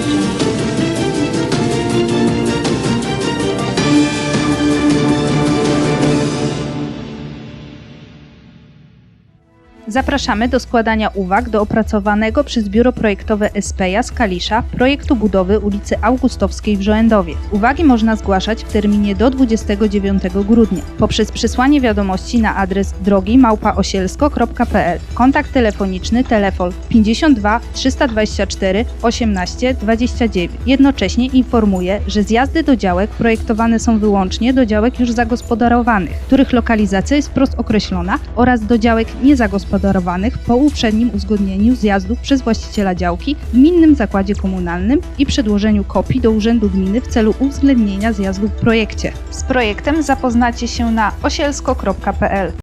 Thank you. Zapraszamy do składania uwag do opracowanego przez Biuro Projektowe Espeja z Kalisza projektu budowy ulicy Augustowskiej w Żołędowie. Uwagi można zgłaszać w terminie do 29 grudnia poprzez przesłanie wiadomości na adres drogi małpaosielsko.pl. Kontakt telefoniczny telefon 52 324 18 29. Jednocześnie informuję, że zjazdy do działek projektowane są wyłącznie do działek już zagospodarowanych, których lokalizacja jest wprost określona oraz do działek niezagospodarowanych po uprzednim uzgodnieniu zjazdów przez właściciela działki w gminnym zakładzie komunalnym i przedłożeniu kopii do Urzędu Gminy w celu uwzględnienia zjazdu w projekcie. Z projektem zapoznacie się na osielsko.pl.